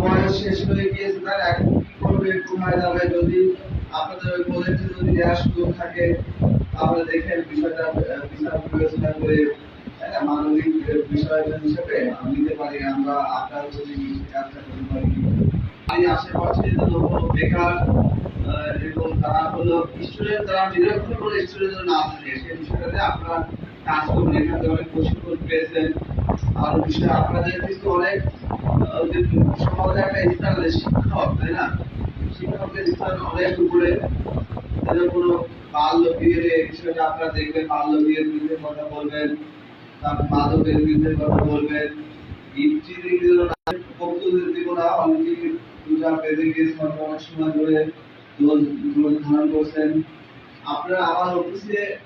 বয়স শেষ হয়ে গিয়েছে, তার এখন কি করবে কোথায় যাবে যদি আপনাদের ওই প্রজেক্টে যদি দেওয়ার সুযোগ থাকে, তাহলে দেখেন বিষয়টা বিচার বিবেচনা করে মানবিক বিষয় হিসেবে নিতে পারি, আমরা আপনার যদি কাজটা করতে পারি। এই আশেপাশে বেকার এবং তারা হলো স্টুডেন্ট তারা নিরক্ষর করে স্টুডেন্ট না থাকে সেই বিষয়টাতে আপনারা কাজ করবেন এখানে অনেক প্রশিক্ষণ পেয়েছেন। আর বিষয় আপনাদের কিন্তু অনেক সমাজে একটা স্থান আছে শিক্ষক তাই না? শিক্ষকের স্থান অনেক উপরে। তাদের কোনো বাল্য বিয়ের এই বিষয়টা আপনারা দেখবেন, বাল্য বিয়ের বিরুদ্ধে কথা বলবেন তারপর মাদকের বিরুদ্ধে কথা বলবেন। ধারণ করছেন। আপনারা আমার অফিসে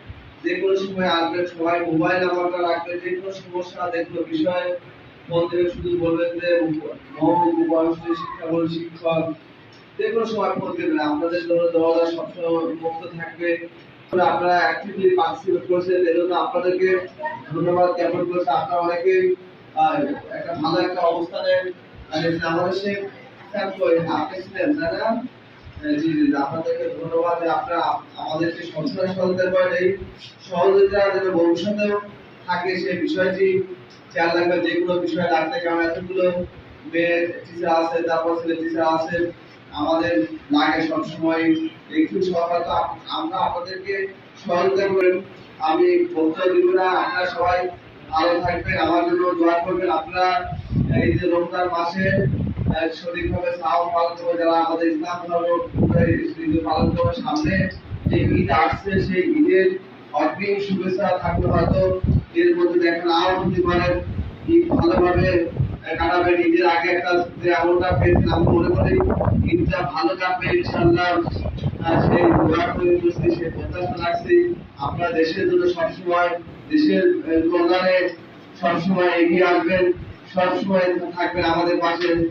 যে কোনো সময় আসবেন সবাই মোবাইল নাম্বারটা রাখবেন যে কোনো সমস্যা যে কোনো বিষয় ফোন শুধু বলবেন যে শিক্ষা বোর্ড শিক্ষক যে কোনো সময় ফোন দেবেন। আপনাদের জন্য দরজা সবসময় মুক্ত থাকবে। আপনারা অ্যাক্টিভলি পার্টিসিপেট করছেন আপনাদেরকে ধন্যবাদ জ্ঞাপন আপনারা অনেকেই আহ, একটা ভালো একটা অবস্থানে আমাদের সে আপনি ছিলেন জি জি আপনাদেরকে ধন্যবাদ যে আপনারা আমাদেরকে সহযোগিতা করেন এই সহযোগিতা যেন ভবিষ্যতেও থাকে সেই বিষয়টি খেয়াল রাখবেন। বিষয় কারণ এতগুলো আছে, তারপর ছেলে টিচার আছে, আমাদের লাগে সবসময় একটু সরকার আমরা আপনাদেরকে সহযোগিতা করেন আমি বক্তব্য দিব না, আপনারা সবাই ভালো থাকবেন। আমার জন্য দোয়া করবেন। আপনারা এই যে রমজান মাসে সঠিকভাবে সাও পালন করে যারা আমাদের ইসলাম ধর্ম পালন করে সামনে। যে ঈদ আসছে সেই ঈদের অগ্রিম শুভেচ্ছা থাকবে হয়তো। এর মধ্যে দেখেন আরও যদি পারেন ঈদ ভালোভাবে কাটাবেন। ঈদের আগে একটা যে আমলটা পেয়েছেন মনে করি ঈদটা ভালো কাটবে ইনশাআল্লাহ। আহ, সেই দোয়া করে বসছি সেই প্রত্যাশা রাখছি। আপনার দেশের জন্য সবসময় দেশের কল্যাণে সবসময় এগিয়ে আসবেন সবসময় থাকবেন আমাদের পাশে।